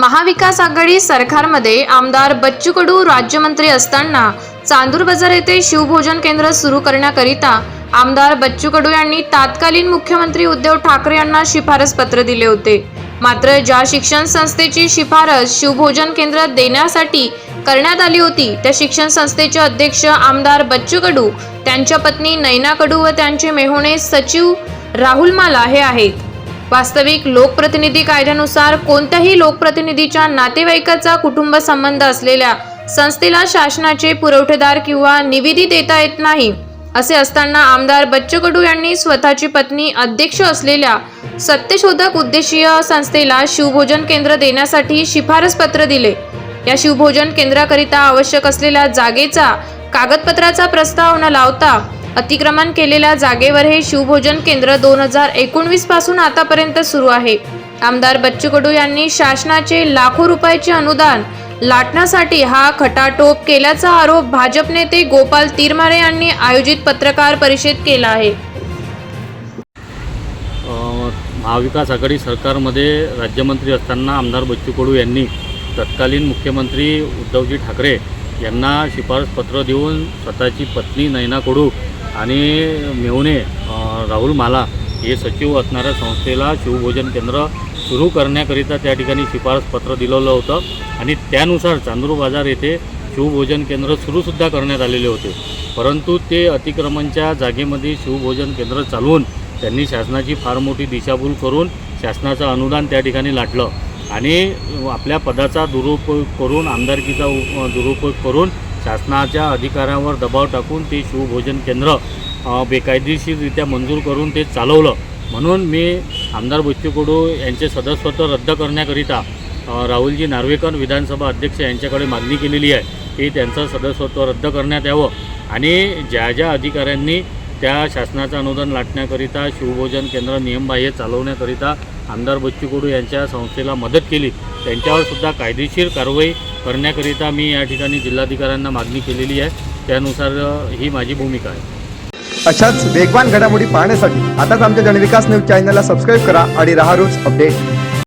महाविकास आघाडी सरकारमध्ये आमदार बच्चू कडू राज्यमंत्री असताना चांदूर बाजार येथे शिवभोजन केंद्र सुरू करण्याकरिता आमदार बच्चू कडू यांनी तात्कालीन मुख्यमंत्री उद्धव ठाकरे यांना शिफारस पत्र दिले होते. मात्र ज्या शिक्षण संस्थेची शिफारस शिवभोजन केंद्र देण्यासाठी करण्यात आली होती त्या शिक्षण संस्थेचे अध्यक्ष आमदार बच्चू कडू त्यांच्या पत्नी नैना कडू व त्यांचे मेहुणे सचिव राहुल माला हे आहेत. वास्तविक लोकप्रतिनिधी कायद्यानुसार कोणत्याही लोकप्रतिनिधीच्या नातेवाईकाचा कुटुंब संबंध असलेल्या संस्थेला शासनाचे पुरवठेदार किंवा निविदी देता येत नाही असे असताना आमदार बच्चू कडू यांनी स्वतःची पत्नी अध्यक्ष असलेल्या सत्यशोधक उद्देशीय संस्थेला शिवभोजन केंद्र देण्यासाठी शिफारस पत्र दिले. या शिवभोजन केंद्राकरिता आवश्यक असलेल्या जागेचा कागदपत्राचा प्रस्ताव न लावता अतिक्रमण केलेल्या जागेवर हे शिवभोजन केंद्र दोन हजार एकोणवीसपासून आतापर्यंत सुरू आहे. आमदार बच्चू कडू यांनी शासनाचे लाखो रुपयाचे अनुदान लाटण्यासाठी हा खटाटोप केल्याचा आरोप भाजप नेते गोपाल तिरमारे यांनी आयोजित पत्रकार परिषद केला आहे. महाविकास आघाडी सरकारमध्ये राज्यमंत्री असताना आमदार बच्चू कडू यांनी तत्कालीन मुख्यमंत्री उद्धवजी ठाकरे यांना शिफारस पत्र देऊन स्वतःची पत्नी नैना कडू आणि मेहुणे राहुल माला हे सचिव असणाऱ्या संस्थेला शिवभोजन केंद्र सुरू करण्याकरिता त्या ठिकाणी शिफारस पत्र दिलेलं होतं. आणि त्यानुसार चांदूर बाजार येथे शिवभोजन केंद्र सुरूसुद्धा करण्यात आलेले होते. परंतु ते अतिक्रमणच्या जागेमध्ये शिवभोजन केंद्र चालवून त्यांनी शासनाची फार मोठी दिशाभूल करून शासनाचं अनुदान त्या ठिकाणी लाटलं. आणि आपल्या पदाचा दुरुपयोग करून आमदारकीचा दुरुपयोग करून शासनाच्या अधिकाऱ्यांवर दबाव टाकून ते शिवभोजन केंद्र बेकायदेशीररित्या मंजूर करून ते चालवलं. म्हणून मी आमदार बच्चू यांचे सदस्यत्व रद्द करण्याकरिता राहुलजी नार्वेकर विधानसभा अध्यक्ष यांच्याकडे मागणी केलेली आहे. की त्यांचं सदस्यत्व रद्द करण्यात यावं. आणि ज्या ज्या अधिकाऱ्यांनी त्या शासनाचं अनुदान लाटण्याकरिता शिवभोजन केंद्र नियमबाह्य चालवण्याकरिता आमदार बच्चू कडू यांच्या संस्थेला मदत केली. त्यांच्यावर सुद्धा कायदेशीर कारवाई करण्याकरिता मी या ठिकाणी जिल्हाधिकाऱ्यांना मागणी केलेली आहे. त्यानुसार ही माझी भूमिका आहे. अशाच वेगवान घडामोडी पाहण्यासाठी आताच आमच्या जनविकास न्यूज चॅनलला सबस्क्राईब करा आणि राहा रोज अपडेट.